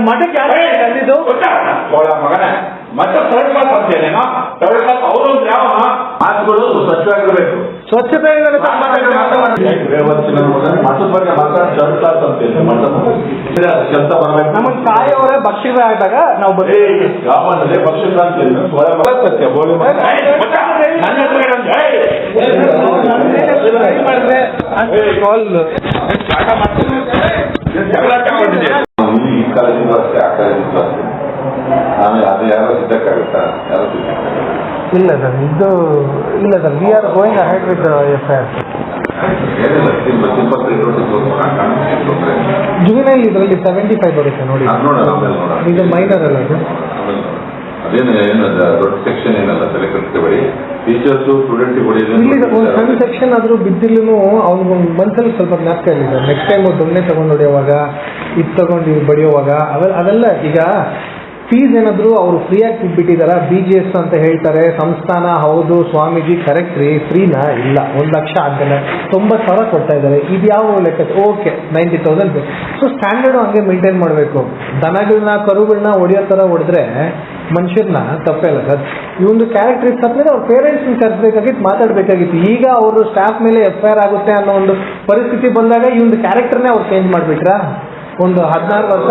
ಮಠಕ್ಕೆ ಯಾಕೆ ತಂದಿದ್ದು ಅವಳ ಮಗನೇ ಮತ್ತೆ ಥರ್ಡ್ ಕ್ಲಾಸ್ ಅಂತೇನೇನೋ ಥರ್ಡ್ ಕ್ಲಾಸ್ ಅವರು ಯಾವ ಮಾತುಗಳು ಸ್ವಚ್ಛವಾಗಿರಬೇಕು ಸ್ವಚ್ಛತೆ ಮಠದ ಬಗ್ಗೆ ಮಾತಾಡಿ ಥರ್ಡ್ ಕ್ಲಾಸ್ ಅಂತೇನೆ ಮಠ ಕೆಲಸ ಬರ್ಬೇಕು ನಮ್ಮನ್ನ ಕಾಯೋರೆ ಭಕ್ಷ್ಯ ಆದಾಗ ನಾವು ಬರೀ ಗ್ರಾಮದಲ್ಲಿ ಪಕ್ಷದ ಅಂತೇನೆ ಸ್ವಯಂ ಸತ್ಯ ಏನಂತ? ಮಾಡಿದ್ರೆ ಕಾಲ್. ಜಗಳ ತಗೊಂಡಿದ್ದೆ. ಕಾಲದಿಂದ ಅಷ್ಟೇ ಆ ಕಾಲೇಜಿಂದ ಅಷ್ಟೇ ಆಮೇಲೆ ಅದು ಯಾರೋ ಸಿದ್ಧಕ್ಕಾಗುತ್ತಾ ಯಾರೋ ಸಿದ್ಧಕ್ಕಾಗುತ್ತಾ ಇಲ್ಲ ಸರ್ ಇದು ಇಲ್ಲ sir we are going ahead with F I R ಏನಿಲ್ಲ ಸಿಂಪಲ್ ಸಿಂಪಲ್ ತೊಂದರೆ ಜುವಿನೈಲ್ ಇದರಲ್ಲಿ ಸೆವೆಂಟಿ ಫೈವ್ ಬರುತ್ತೆ ನೋಡಿ. ಅದು ನೋಡೋಣ ಆಮೇಲೆ ನೋಡೋಣ. ಇದು ಮೈನರ್ ಅಲ್ಲ ಸರ್. ಆಮೇಲೆ. ಅದೇನು ಏನು ದೊಡ್ಡ ಸೆಕ್ಷನ್ ಏನಲ್ಲ ತಲೆ ಕಟ್ಕೋಬೇಡಿ ಟೀಚರ್ಸು ಸಣ್ಣ ಸೆಕ್ಷನ್ ಆದ್ರೂ ಬಿದ್ದಿಲ್ಲೂ ಅವ್ನಿಗೆ ಮನಸ್ಸಲ್ಲಿ ಸ್ವಲ್ಪ ಜ್ಞಾಪಕ ಇದೆ ನೆಕ್ಸ್ಟ್ ಟೈಮ್ ದೊಣ್ಣೆ ತಗೊಂಡು ಹೊಡೆಯುವಾಗ ಇದು ತಗೊಂಡು ಬಡಿಯುವಾಗ ಅವೆಲ್ಲ ಅದೆಲ್ಲ ಈಗ ಫೀಸ್ ಏನಾದರೂ ಅವರು ಫ್ರೀಯಾಗಿ ಬಿಟ್ಟಿದಾರ ಬಿ ಜಿ ಎಸ್ ಅಂತ ಹೇಳ್ತಾರೆ ಸಂಸ್ಥಾನ ಹೌದು ಸ್ವಾಮೀಜಿ ಕರೆಕ್ಟ್ ರೀ ಫ್ರೀನಾ ಇಲ್ಲ. ಒಂದು ಲಕ್ಷ ಆಗ್ತಾನೆ ತೊಂಬತ್ತು ಸಾವಿರ ಕೊಡ್ತಾ ಇದ್ದಾರೆ ಇದು ಯಾವ ಲೆಕ್ಕ okay ninety thousand so standard ಹಂಗೆ ಮೇಂಟೈನ್ ಮಾಡಬೇಕು. ದನಗಳನ್ನ ಕರುಗಳನ್ನ ಹೊಡೆಯೋ ಥರ ಹೊಡೆದ್ರೆ ಮನುಷ್ಯರನ್ನ ತಪ್ಪೇ ಇಲ್ಲ ಸರ್. ಈ ಒಂದು ಕ್ಯಾರೆಕ್ಟರ್ ತಪ್ಪಿದ್ರೆ ಅವ್ರ ಪೇರೆಂಟ್ಸ್ ಕರೆಸಬೇಕಾಗಿತ್ತು ಮಾತಾಡಬೇಕಾಗಿತ್ತು. ಈಗ ಅವರು ಸ್ಟಾಫ್ ಮೇಲೆ ಎಫ್ ಐ ಆರ್ ಆಗುತ್ತೆ ಅನ್ನೋ ಒಂದು ಪರಿಸ್ಥಿತಿ ಬಂದಾಗ ಈ ಒಂದು ಕ್ಯಾರೆಕ್ಟರ್ನೇ ಅವ್ರು ಚೇಂಜ್ ಮಾಡಿಬಿಟ್ರಾ? ಒಂದು ಹದಿನಾರು ವರ್ಷ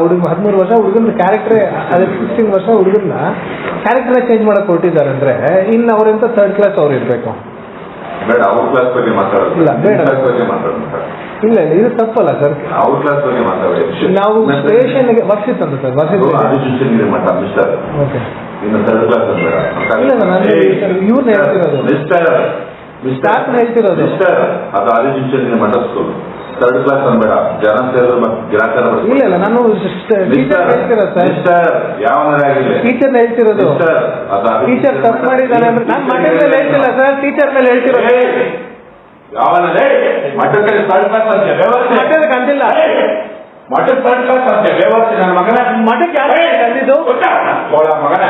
ಹುಡುಗ ಹದಿಮೂರು ವರ್ಷ ಹುಡುಗನ ಕ್ಯಾರೆಕ್ಟ್ರೇ ಅದೇ ಸಿಕ್ಸ್ಟೀನ್ ವರ್ಷ ಹುಡುಗನ್ನ ಕ್ಯಾರೆಕ್ಟರ್ ಚೇಂಜ್ ಮಾಡಕ್ ಹೊರಟಿದ್ದಾರೆ ಅಂದ್ರೆ ಇನ್ನು ಅವರೆಂತ ಥರ್ಡ್ ಕ್ಲಾಸ್ ಅವ್ರು ಇರಬೇಕು. ಬೇಡ ಅವ್ರ ಕ್ಲಾಸ್ ಬಗ್ಗೆ ಮಾತಾಡೋದು. ಇಲ್ಲ, ಬೇಡ. ಕ್ಲಾಸ್ ಬಗ್ಗೆ ಮಾತಾಡೋದು. ಇಲ್ಲ ಇಲ್ಲ ಇದು ತಪ್ಪಲ್ಲ ಸರ್. ಔಟ್ ಕ್ಲಾಸ್ ಬಗ್ಗೆ ಮಾತಾಡಿ. ನಾವು ಸ್ಟೇಷನ್ಗೆ ವರ್ಷಿತ್ ಅಂತ ಸರ್ ವರ್ಷಿತ್ ಮಠ ಮಿಸ್ಟರ್ ಓಕೆ ಇನ್ನು ಥರ್ಡ್ ಕ್ಲಾಸ್ ಬೇಡ ಇಲ್ಲ, ನಾನು ಇವ್ರನ್ನ ಹೇಳ್ತಿರೋದು. ಮಿಸ್ಟರ್ ಸ್ಟಾಫ್ನ ಹೇಳ್ತಿರೋದು. ಮಿಸ್ಟರ್ ಅದು ಆದಿಚುಂಚನಗಿರಿ ಮಠ ಸ್ಕೂಲ್ ಥರ್ಡ್ ಕ್ಲಾಸ್ ಅನ್ಬೇಡ ಜನ ಸೇರಿದ್ರೆ ಗಿರಾಕರ ಇಲ್ಲ ಇಲ್ಲ ನಾನು ಟೀಚರ್ ಹೇಳ್ತಿರೋದು ಸರ್. ಮಿಸ್ಟರ್ ಯಾವನಾರೇ ಆಗಿರ್ಲಿ. ಟೀಚರ್ ಹೇಳ್ತಿರೋದು. ಟೀಚರ್ ತಪ್ಪು ಮಾಡಿದ್ದಾನೆ ಅಂದ್ರೆ ನಾನು ಮನೆ ಮೇಲೆ ಹೇಳ್ತಿಲ್ಲ ಸರ್. ಟೀಚರ್ ಮೇಲೆ ಹೇಳ್ತಿರೋದು. ಯಾವನದೇ ಮಠಕ್ಕೆ ಥರ್ಡ್ ಕ್ಲಾಸ್ ಅಂತೆ ವ್ಯವಸ್ಥೆ ಮಠದ ಕಂಡಿಲ್ಲ ಮಠದ ಥರ್ಡ್ ಕ್ಲಾಸ್ ಅಂತೆ ವ್ಯವಸ್ಥೆ ನನ್ನ ಮಗನ? ಮಠಕ್ಕೆ ಯಾಕೆ ತಂದಿದ್ದು ಅವಳ ಮಗನ.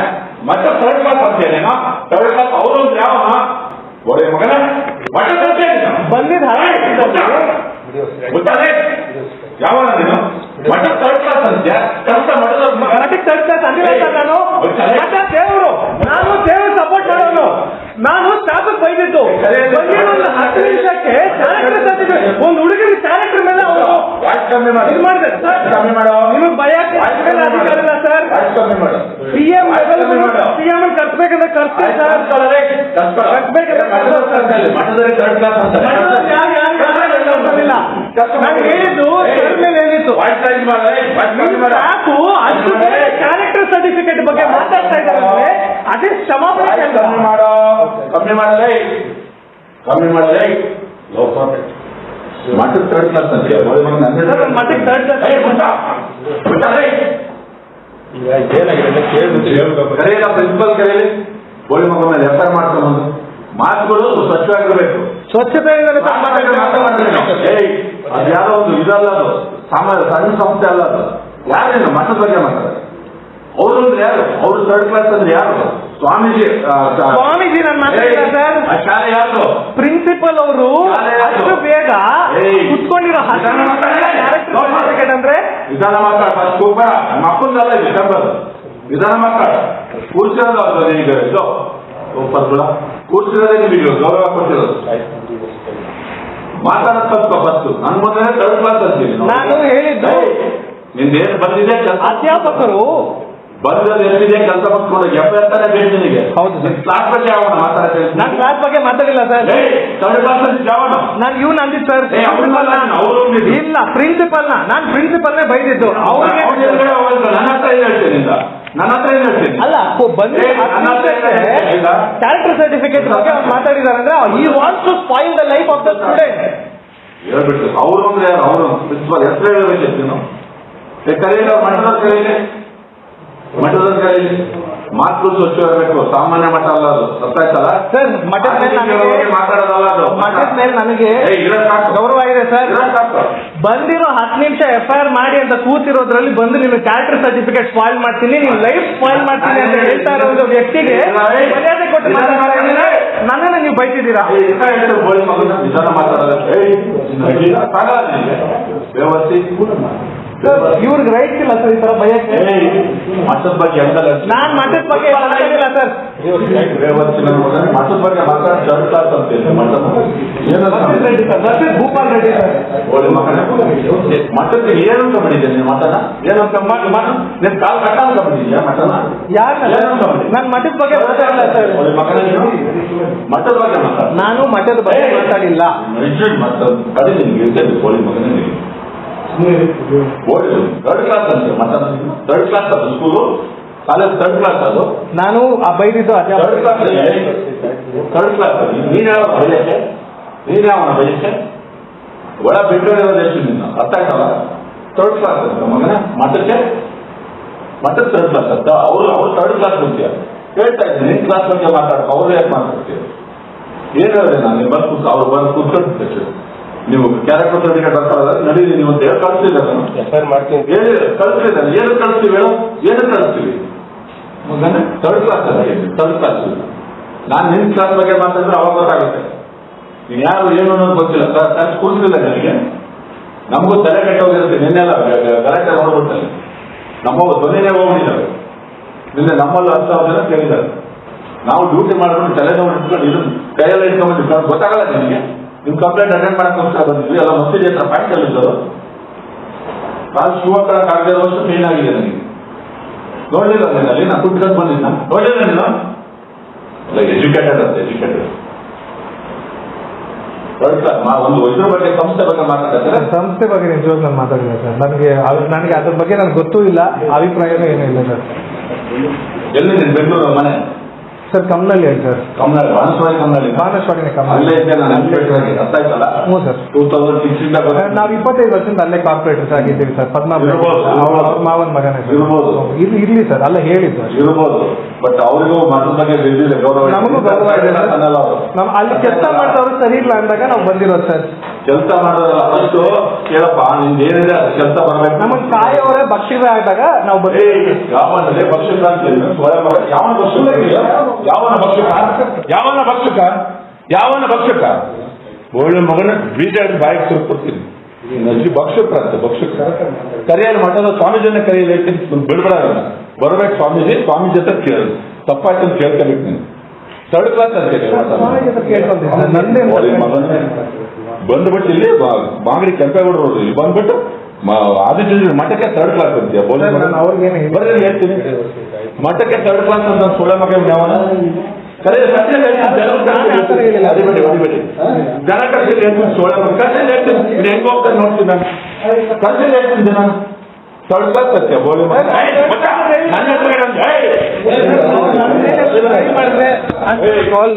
ಮತ್ತೆ ಥರ್ಡ್ ಕ್ಲಾಸ್ ಅಂತೇನೇನೋ ಥರ್ಡ್ ಕ್ಲಾಸ್ ಅವರು ಯಾವ ಒಳ್ಳೆ ಮಗನ? ಮಠದ ಬಂದಿದ್ದ ಗೊತ್ತಾನೆ ಯಾವ ನೀನು? ಮಠ ಥರ್ಡ್ ಕ್ಲಾಸ್ ಅಂತ್ಯ ಕೆಲಸ ಮಠದ ಮಠಕ್ಕೆ ಥರ್ಡ್ ಕ್ಲಾಸ್ ಸರ್ ನಾನು. ಮಠ ದೇವರು ನಾನು ದೇವರು ಸಪೋರ್ಟ್ ಮಾಡೋನು. ನಾನು ಸ್ಟಾಫ್ ಬೈದಿದ್ದು. ಬಂದಿರೋ ಹತ್ತು ನಿಮಿಷಕ್ಕೆ ಕ್ಯಾರೆಕ್ಟರ್ ಸರ್ಟಿಫಿಕೇಟ್ ಒಂದು ಹುಡುಗನ ಕ್ಯಾರೆಕ್ಟರ್ ಮೇಲೆ ಅವರು ವಾಯ್ಸ್ ಕಮ್ಮಿ ಮಾಡಿ ಸರ್ ಕಮ್ಮಿ ಮಾಡೋ ನಿಮಗೆ ಭಯ ಸರ್ ಕಮ್ಮಿ ಮಾಡು ಸಿ ಎಂ ವಾಯ್ಸ್ ಕಮ್ಮಿ ಮಾಡು. ಸಿ ಎಂ ಕರ್ಸ್ಬೇಕಂದ್ರೆ ಕರ್ಸ್ತೀವಿ ಸರ್. ನಾನು ಹೇಳಿದ್ದು ಮೇಲೆ ಮಾಡು. ಸಾಕು ಅಷ್ಟು ಕ್ಯಾರೆಕ್ಟರ್ ಸರ್ಟಿಫಿಕೇಟ್ ಬಗ್ಗೆ ಮಾತಾಡ್ತಾ ಇದ್ದಾರೆ ಅದೇ ಕ್ಷಮಾಪಣೆ. ಕಮ್ಮಿ ಮಾಡೋ ಕಮ್ಮಿ ಮಾಡಲೇ ಕಮ್ಮಿ ಮಾಡಲೇ ಮಠದ ಥರ್ಡ್ ಕ್ಲಾಸ್ ಅಂತ ಸರ್, ಮಠಕ್ಕೆ third class. ಕರೆಯಲ್ಲ ಪ್ರಿನ್ಸಿಪಲ್ ಕರೆಯಲಿ ಬೋಳಿ ಮಗ ಮೇಲೆ ಎಫ್ ಐ ಮಾಡ್ಕೊಂಡು ಮಾತುಗಳು ಸ್ವಚ್ಛವಾಗಿರಬೇಕು ಸ್ವಚ್ಛತೆ ಇದ್ದಾರೆ ಸರ್, ಏಯ್ ಅದು ಯಾರೋ ಒಂದು ಇದಲ್ಲ ಅದು ಸಾಮಾನ್ಯ ಸಣ್ಣ ಸಂಸ್ಥೆ ಅಲ್ಲ ಅದು ಯಾರೇನು ಮಠದ ಬಗ್ಗೆ ಮಾತಾಡ ಅವರು ಅಂದ್ರೆ ಯಾರು ಅವರು ಥರ್ಡ್ ಕ್ಲಾಸ್ ಅಂದ್ರೆ ಯಾರು ಸ್ವಾಮೀಜಿ ಸ್ವಾಮೀಜಿ ನನ್ನ ಸರ್. ಶಾಲೆ ಯಾರು ಪ್ರಿನ್ಸಿಪಲ್ ಅವರು ಅಷ್ಟು ಬೇಗ. ಕುತ್ಕೊಂಡಿರೋ ಅಂದ್ರೆ ವಿಧಾನ ಮಾತಾಡ ನಮ್ಮ ಅಪ್ಪಂದಲ್ಲ ಇದು ವಿಧಾನ ಮಾತಾಡ. ಕೂರ್ಸಿರೋದು ಅವ್ರ ಈಗ ಇದು. ಒಪ್ಪಲ್ಲ ಕೂರ್ಸಿರೋದೇ ನಿಮಗೆ ಗೌರವ ಕೊಟ್ಟಿರೋದು. ಮಾತಾಡೋದು ಸ್ವಲ್ಪ ಫಸ್ಟ್ ನನ್ನ ಮೊದಲೇ ತರ್ಡ್ ಕ್ಲಾಸ್ ಅಂತೀನಿ. ನಾನು ಹೇಳಿದ್ದು ನಿಂದೇನು ಬಂದಿದೆ? ಅಧ್ಯಾಪಕರು ಬಂದದ್ದು ಎಷ್ಟಿದೆ ಕೆಲಸ ಮಾಡ್ಕೊಂಡು ಎಫ್ ಅಂತಾನೆ ಬೇಕು ನಿನಗೆ. ಹೌದು ಸರ್. ಕ್ಲಾಸ್ ಬಗ್ಗೆ ಯಾವಾಗ ಮಾತಾಡ್ತೀನಿ ನಾನು ಕ್ಲಾಸ್ ಬಗ್ಗೆ ಮಾತಾಡಿಲ್ಲ ಸರ್. ತರ್ಡ್ ಕ್ಲಾಸ್ ಅಲ್ಲಿ ನಾನು ಇವ್ನು ಅಂದಿದ್ದು. ಸರ್. ಇಲ್ಲ ಪ್ರಿನ್ಸಿಪಲ್ನ. ನಾನು ಪ್ರಿನ್ಸಿಪಲ್ನೇ ಬೈದಿದ್ದು. ಅವ್ರಿಗೆ ನನ್ನ ಹತ್ರ ಏನು ಹೇಳ್ತೀನಿ? ನನ್ನ ಹತ್ರ ಏನು ಹೇಳ್ತೀನಿ ಅಲ್ಲ ಬಂದು ಏ, ನನ್ನ ಹತ್ರ ಏನು ಹೇಳ್ತೀನಿ? ಕ್ಯಾರೆಕ್ಟರ್ ಸರ್ಟಿಫಿಕೇಟ್ ಬಗ್ಗೆ ಅವ್ರು ಮಾತಾಡಿದಾರೆ ಅಂದ್ರೆ ಈ wants to spoil the life of the student ಹೇಳ್ಬಿಟ್ಟು. ಅವ್ರು ಅಂದ್ರೆ ಯಾರು? ಅವರು ಪ್ರಿನ್ಸಿಪಲ್ ಹೆಸರು ಹೇಳಬೇಕು ನಾವು ಏ, ಮಂಡಲ ಅವ್ರು ಮಠದ ಕರೀಲಿ ಮಠದ ಮಾತು ಸ್ವಚ್ಛ ಇರಬೇಕು. ಸಾಮಾನ್ಯ ಮಠ ಅಲ್ಲ ಅದು. ಗೊತ್ತಾಯ್ತಲ್ಲ ಸರ್ ಮಠದ ಮೇಲೆ ನನಗೆ ಮಾತಾಡೋದಲ್ಲ ಅದು. ಮಠದ ಮೇಲೆ ನನಗೆ. ಗೌರವ ಇದೆ ಸರ್. ಬಂದಿರೋ ಹತ್ತು ನಿಮಿಷ ಎಫ್ ಐ ಆರ್ ಮಾಡಿ ಅಂತ ಕೂತಿರೋದ್ರಲ್ಲಿ ಬಂದು ನಿಮ್ಗೆ ಕ್ಯಾರೆಕ್ಟರ್ ಸರ್ಟಿಫಿಕೇಟ್ ಸ್ಪಾಯ್ಲ್ ಮಾಡ್ತೀನಿ ನಿಮ್ ಲೈಫ್ ಸ್ಪಾಯ್ಲ್ ಮಾಡ್ತೀನಿ ಅಂತ ಹೇಳ್ತಾ ಇರೋ ಒಂದು ವ್ಯಕ್ತಿಗೆ ಮರ್ಯಾದೆ ಕೊಟ್ಟು ನನ್ನನ್ನು ನೀವು ಬೈತಿದ್ದೀರಾ? ನಿಧಾನ ಮಾತಾಡೋದಕ್ಕೆ. ಸಾಕಾಗಲ್ಲ ನಿನಗೆ? ವ್ಯವಸ್ಥೆ ಇವ್ರಿಗೆ ರೈಟ್ ಇಲ್ಲ ಸರ್ ಈ ತರ ಭಯ ಮಠದ ಬಗ್ಗೆ ಹೆಂಗಲ್ಲ ನಾನ್ ಮಠದ ಬಗ್ಗೆ ಮಾತಾಡಿಲ್ಲ ಸರ್. ಮಠದ ಬಗ್ಗೆ ಮಾತಾಡಿ ಚರ್ಚ್ ಮಠದ ಸರ್ ನಸೀರ್ ಭೂಪಾಲ್ ರೆಡ್ಡಿ ಸರ್. ಮಠಕ್ಕೆ ಏನಂತ ಬಂದಿದ್ದೆ ನೀನು ಮಠನ ಏನಂತ ನೀನ್ ಕಾಲ್ ಕಟ್ಟ ಅಂತ ಬಂದಿದ್ಯಾ ಮಠನ ಯಾಕೆ ಏನಂತ ಮಾಡಿದ್ದೆ? ನಾನು ಮಠದ ಬಗ್ಗೆ ಮಾತಾಡಿಲ್ಲ ಸರ್. ಮಠದ ಬಗ್ಗೆ ಮಾತಾಡ ನಾನು ಮಠದ ಬಗ್ಗೆ ಮಾತಾಡಿಲ್ಲ. ಮಠದ ಕಡೆ ನಿನ್ಗೆ ಕೋಳಿ ಮಗನೇ ಓಡಿದ್ರು ಥರ್ಡ್ ಕ್ಲಾಸ್ ಅಂತೆ ಮತ್ತೆ ಥರ್ಡ್ ಕ್ಲಾಸ್ ಅದು ಸ್ಕೂಲು ಕಾಲೇಜ್ ಥರ್ಡ್ ಕ್ಲಾಸ್ ಅದು. ನಾನು ಆ ಬೈದಿದ್ದು ಅದೇ ಥರ್ಡ್ ಕ್ಲಾಸ್ ಥರ್ಡ್ ಕ್ಲಾಸ್ ನೀನು ಯಾವ ಬಯಸೆ ನೀನು ಯಾವ ಬಯಸೆ ಒಳ ಬಿಟ್ಟಿರೋದು ಎಷ್ಟು ನಿನ್ನ? ಅರ್ಥ ಆಯ್ತಲ್ಲ? ಥರ್ಡ್ ಕ್ಲಾಸ್ ಅಂತ ಮಗನ. ಮಠಕ್ಕೆ ಮಠದ ಥರ್ಡ್ ಕ್ಲಾಸ್ ಅಂತ ಅವರು ಅವ್ರು ಥರ್ಡ್ ಕ್ಲಾಸ್ ಮುಂಚೆ ಹೇಳ್ತಾ ಇದ್ದೀನಿ ನಿನ್ನ ಕ್ಲಾಸ್ ಬಗ್ಗೆ ಮಾತಾಡ್ಕೊ ಅವ್ರು ಯಾಕೆ ಮಾತಾಡ್ತೀವಿ ಏನು ಹೇಳಿದೆ ನಾನು? ಬಂದು ಕೂತ್ ಅವ್ರು ಬಂದು ಕೂತ್ಕೊಂಡು ನೀವು ಕ್ಯಾರೆಕ್ಟರ್ ಸರ್ಟಿಫಿಕೇಟ್ ಬರ್ತಾರ ನಡೀಲಿ ನೀವು ಅಂತ ಹೇಳಿ ಕಳಿಸ್ತಿಲ್ಲ ನಾನು ಎಫ್ಐಆರ್ ಮಾಡ್ತೀನಿ. ಹೇಳಿ ಕಳಿಸ್ತಿದ್ದಾನೆ ಏನು ಕಳಿಸ್ತೀವಿ ಹೇಳು ಏನು ಕಳಿಸ್ತೀವಿ ತರ್ಡ್ ಥರ್ಡ್ ಕ್ಲಾಸ್ ಅಲ್ಲ ಥರ್ಡ್ ಕ್ಲಾಸ್ ನಾನು ನಿನ್ ಕ್ಲಾಸ್ ಬಗ್ಗೆ ಮಾತಾಡಿದ್ರೆ ಅವಾಗ ಗೊತ್ತಾಗುತ್ತೆ. ನೀನ್ ಯಾರು ಏನು ಅನ್ನೋದು ಗೊತ್ತಿಲ್ಲ. ಸರ್ ಕೂರ್ಸಿಲ್ಲ ನನಗೆ. ನಮಗೂ ತಲೆ ಕೆಟ್ಟೋಗಿರುತ್ತೆ ನಿನ್ನೆಲ್ಲ ಕರೆಕ್ಟ್ ನೋಡ್ಬಿಡ್ತಾರೆ ನಮ್ಮ ಧ್ವನಿನೇ ಹೋಗ್ಬಿಟ್ಟಿದ್ದಾರೆ ನಿನ್ನೆ ನಮ್ಮಲ್ಲಿ ಹತ್ತು ಸಾವಿರ ಜನ ಕೇಳಿದ್ದಾರೆ. ನಾವು ಡ್ಯೂಟಿ ಮಾಡ್ಕೊಂಡು ತಲೆ ನೋವು ಇಟ್ಕೊಂಡು ಕೈಯಲ್ಲಿ ಕೈಯೆಲ್ಲ ಇಟ್ಕೊಂಡು ಇಟ್ಕೊಂಡು ಗೊತ್ತಾಗಲ್ಲ ನಿಮಗೆ ನಿಮ್ ಕಂಪ್ಲೇಂಟ್ ಅಟೆಂಡ್ ಮಾಡೋಕ್ಕೋಸ್ಕರ ಬಂದಿದ್ವಿ. ಎಲ್ಲ ಮಸೀದಿ ಹತ್ರ ಪಾಯಿಂಟ್ ಅಲ್ಲಿದ್ದರು ಕಾಲು ಶೂ ಕಾಗದ ವರ್ಷ ಕ್ಲೀನ್ ಆಗಿದೆ ನನಗೆ. ನೋಡಲಿಲ್ಲ ನೀನು ಅಲ್ಲಿ ನಾನು ಕುಟ್ಕೊಂಡು ಬಂದಿದ್ದ ನೋಡಿಲ್ಲ ನೀನು? ಎಜುಕೇಟೆಡ್ ಅಂತ ಎಜುಕೇಟೆಡ್ ಒಂದು ಇದ್ರ ಬಗ್ಗೆ ಸಂಸ್ಥೆ ಬಗ್ಗೆ ಮಾತಾಡ್ತಾರೆ ಸಂಸ್ಥೆ ಬಗ್ಗೆ ನಿಜವಾಗ್ಲೂ ನಾನು ಮಾತಾಡಿಲ್ಲ ಸರ್. ನನಗೆ ನನಗೆ ಅದ್ರ ಬಗ್ಗೆ ನನಗೆ ಗೊತ್ತೂ ಇಲ್ಲ ಅಭಿಪ್ರಾಯನೂ ಏನೂ ಇಲ್ಲ ಸರ್. ಎಲ್ಲಿ ನೀನು? ಬೆಂಗಳೂರು ಮನೆ? ಸರ್ ಕಮ್ನಳ್ಳಿ ಹೇಳಿ ಸರ್. ಕಮನಾಡಿ ಬಾಣಸ್ವಾಡಿನೇ ಅಲ್ಲೇ ಕಮ್ನಳ್ಳಿ ಇದ್ದೆ ನಾನು ಇನ್ಸ್ಪೆಕ್ಟರ್ ಆಗಿ ಅರ್ಥ ಆಯ್ತಲ್ಲ ಹ್ಞೂ ಸರ್ ಟೂ ತೌಸಂಡ್ ಸಿಕ್ಸ್ ಇಂದ ಬಂದ- ನಾವು ಇಪ್ಪತ್ತೈದು ವರ್ಷದಿಂದ ಅಲ್ಲೇ ಕಾರ್ಪೊರೇಟರ್ಸ್ ಆಗಿದ್ದೀವಿ ಸರ್. ಪದ್ಮನಾಭ ಇರ್ಬೋದು. ಮಾವನ ಮಗನೇ ಸರ್. ಇರ್ಬೋದು. ಇಲ್ಲಿ ಇರ್ಲಿ ಸರ್. ಅಲ್ಲ ಹೇಳಿ ಸರ್. ಇರ್ಬೋದು. ಬಟ್ ಅವರಿಗೂ ಬಗ್ಗೆ ಬಿದ್ದಿಲ್ಲ ಗೌರವ ನಮಗೂ ಗೌರವ ಇದೆ ಸರ್. ಅನ್ನಲ್ಲ ಅವರು ಅಲ್ಲಿ ಕೆಲಸ ಮಾಡ್ತಾವ್ರು ಸರಿ ಇಲ್ಲ ಅಂದಾಗ ನಾವು ಬಂದಿರೋದು ಸರ್. ಕೆಲಸ ಮಾಡೋದಲ್ಲ ಫಸ್ಟ್ ಕೇಳಪ್ಪ ನಿಮ್ದು ಏನಿದೆ ಅದು ಕೆಲಸ ಬರ್ಬೇಕು ನಮಗ್ ಕಾಯೋರೇ ಭಕ್ತಿರೇ ಆದಾಗ ನಾವು ಬರ್ತೀವಿ. ಬಂದಿರೋದು ಯಾವನಲ್ಲಿ ಭಕ್ಷಕ ಅಂತ ಹೇಳಿದ್ರು ಸ್ವಯಂ ಭಕ್ಷಕ. ಯಾವನ ಭಕ್ಷಕ ಯಾವನ ಭಕ್ಷಕ? ಯಾವನ ಭಕ್ಷಕ? ಯಾವನ ಭಕ್ಷಕ? ಒಳ್ಳೆ ಮಗನ ಬೀಜ ಬಾಯಿಗೆ ಸುರ್ಕೊಡ್ತೀನಿ ನಜಿ ಭಕ್ಷಕ ಅಂತ ಭಕ್ಷಕ. ಕರೆಯಲು ಮಠದ ಸ್ವಾಮೀಜಿಯನ್ನ ಕರೆಯಲು ಹೇಳ್ತೀನಿ ಬಿಡ್ಬೇಡ. ಬರ್ಬೇಕು ಸ್ವಾಮೀಜಿ ಸ್ವಾಮೀಜಿ ಹತ್ರ ಕೇಳು. ತಪ್ಪಾಯ್ತು ಅಂತ ಕೇಳ್ಕೊಬೇಕು ನೀನು. ಥರ್ಡ್ ಕ್ಲಾಸ್ ಅಂತ ಹೇಳಿ ಮಗನೇ. ಬಂದ್ಬಿಟ್ಟು ಇಲ್ಲಿ ಮಾಗಡಿ ಕೆಂಪೇಗೌಡರು ಇಲ್ಲಿ ಬಂದ್ಬಿಟ್ಟು ಆದಿತ್ಯ ಮಠಕ್ಕೆ ತರ್ಡ್ ಕ್ಲಾಸ್ ಅಂತೀಯ ನಾನು ಅವ್ರಿಗೇನು ಹೇಳ್ತೀನಿ ಮಠಕ್ಕೆ ತರ್ಡ್ ಕ್ಲಾಸ್ ಅಂತ ಸೊಳ್ಳೆ ಮಗ ಯಾವನ ಕರೆ ಸತ್ಯ ಹೇಳ್ತೀನಿ, ನಾನು. ಹೊಡಿಬೇಡಿ. ಜನ ಹೇಳ್ತೀನಿ ಸೊಳ್ಳೆ ಮಗ ಹೇಳ್ತೀನಿ ಹೆಂಗ್ ನೋಡ್ತೀನಿ ನಾನು ಹೇಳ್ತೀನಿ ಥರ್ಡ್ ಕ್ಲಾಸ್ ಸತ್ಯ ಬೋಲೆ ನನ್ನ ಕಾಲ್